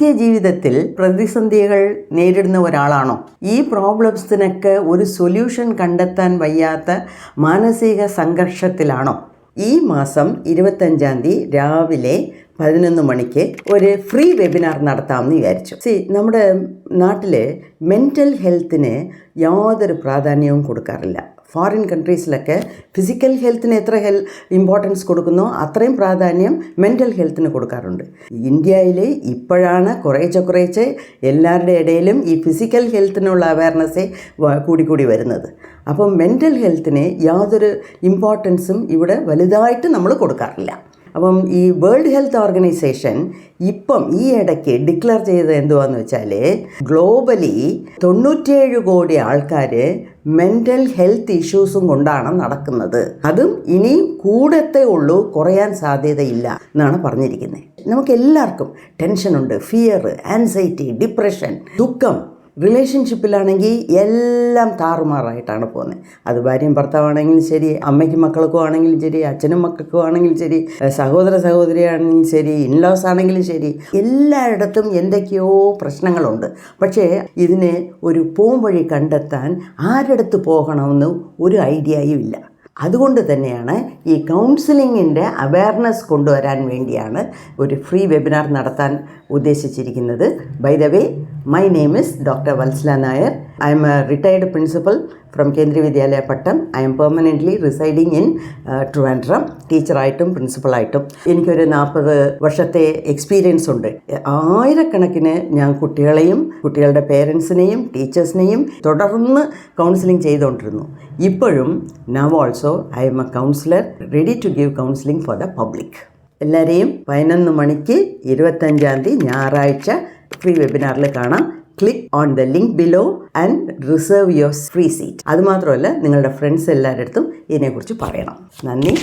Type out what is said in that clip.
നിത്യജീവിതത്തിൽ പ്രതിസന്ധികൾ നേരിടുന്ന ഒരാളാണോ? ഈ പ്രോബ്ലംസിനൊക്കെ ഒരു സൊല്യൂഷൻ കണ്ടെത്താൻ വയ്യാത്ത മാനസിക സംഘർഷത്തിലാണോ? ഈ മാസം ഇരുപത്തഞ്ചാം തീയതി രാവിലെ പതിനൊന്ന് മണിക്ക് ഒരു ഫ്രീ വെബിനാർ നടത്താമെന്ന് വിചാരിച്ചു. സി നമ്മുടെ നാട്ടിൽ മെന്റൽ ഹെൽത്തിന് യാതൊരു പ്രാധാന്യവും കൊടുക്കാറില്ല. ഫോറിൻ കൺട്രീസിലൊക്കെ ഫിസിക്കൽ ഹെൽത്തിന് എത്ര ഹെൽ ഇമ്പോർട്ടൻസ് കൊടുക്കുന്നോ അത്രയും പ്രാധാന്യം മെന്റൽ ഹെൽത്തിന് കൊടുക്കാറുണ്ട്. ഇന്ത്യയിൽ ഇപ്പോഴാണ് കുറേശ്ശെ കുറേശ്ശെ എല്ലാവരുടെ ഇടയിലും ഈ ഫിസിക്കൽ ഹെൽത്തിനുള്ള അവയർനെസ്സേ കൂടിക്കൂടി വരുന്നത്. അപ്പം മെന്റൽ ഹെൽത്തിന് യാതൊരു ഇമ്പോർട്ടൻസും ഇവിടെ വലുതായിട്ട് നമ്മൾ കൊടുക്കാറില്ല. അപ്പം ഈ വേൾഡ് ഹെൽത്ത് ഓർഗനൈസേഷൻ ഇപ്പം ഈ ഇടയ്ക്ക് ഡിക്ലെയർ ചെയ്തത് എന്തുവാന്ന് വെച്ചാൽ ഗ്ലോബലി തൊണ്ണൂറ്റേഴ് കോടി ആൾക്കാർ മെന്റൽ ഹെൽത്ത് ഇഷ്യൂസും കൊണ്ടാണ് നടക്കുന്നത്. അതും ഇനിയും കൂടത്തേ ഉള്ളൂ കുറയാൻ സാധ്യതയില്ല എന്നാണ് പറഞ്ഞിരിക്കുന്നത്. നമുക്ക് എല്ലാവർക്കും ടെൻഷനുണ്ട് ഫിയർ ആൻസൈറ്റി ഡിപ്രഷൻ ദുഃഖം റിലേഷൻഷിപ്പിലാണെങ്കിൽ എല്ലാം താറുമാറായിട്ടാണ് പോകുന്നത് അത് ഭാര്യയും ഭർത്താവാണെങ്കിലും ശരി അമ്മയ്ക്കും മക്കൾക്കും ആണെങ്കിലും ശരി അച്ഛനും മക്കൾക്കും ആണെങ്കിലും ശരി സഹോദര സഹോദരിയാണെങ്കിലും ശരി ഇൻലോസ് ആണെങ്കിലും ശരി എല്ലായിടത്തും എന്തൊക്കെയോ പ്രശ്നങ്ങളുണ്ട്. പക്ഷേ ഇതിനെ ഒരു പോംവഴി കണ്ടെത്താൻ ആരടുത്ത് പോകണമെന്ന് ഒരു ഐഡിയയും ഇല്ല. അതുകൊണ്ട് തന്നെയാണ് ഈ കൗൺസിലിങ്ങിന്റെ അവയർനെസ് കൊണ്ടുവരാൻ വേണ്ടിയാണ് ഒരു ഫ്രീ വെബിനാർ നടത്താൻ ഉദ്ദേശിച്ചിരിക്കുന്നത്. By the way my name is doctor Vatsala Nair I am a retired principal from Kendriya Vidyalaya Pattom I am permanently residing in Trivandrum ടീച്ചറായിട്ടും പ്രിൻസിപ്പളായിട്ടും എനിക്കൊരു നാൽപ്പത് വർഷത്തെ എക്സ്പീരിയൻസ് ഉണ്ട്. ആയിരക്കണക്കിന് ഞാൻ കുട്ടികളെയും കുട്ടികളുടെ പേരൻസിനെയും ടീച്ചേഴ്സിനെയും തുടർന്ന് കൗൺസിലിംഗ് ചെയ്തുകൊണ്ടിരുന്നു. ഇപ്പോഴും now also I am a counsellor ready to give counselling for the public എല്ലാവരെയും പതിനൊന്ന് മണിക്ക് ഇരുപത്തഞ്ചാം തീയതി ഞായറാഴ്ച ഫ്രീ വെബിനാറിൽ കാണാം. Click on the link below and reserve your free seat അതുമാത്രമല്ല നിങ്ങളുടെ ഫ്രണ്ട്സ് എല്ലാവരുടെ അടുത്തും ഇതിനെക്കുറിച്ച് പറയണം. നന്ദി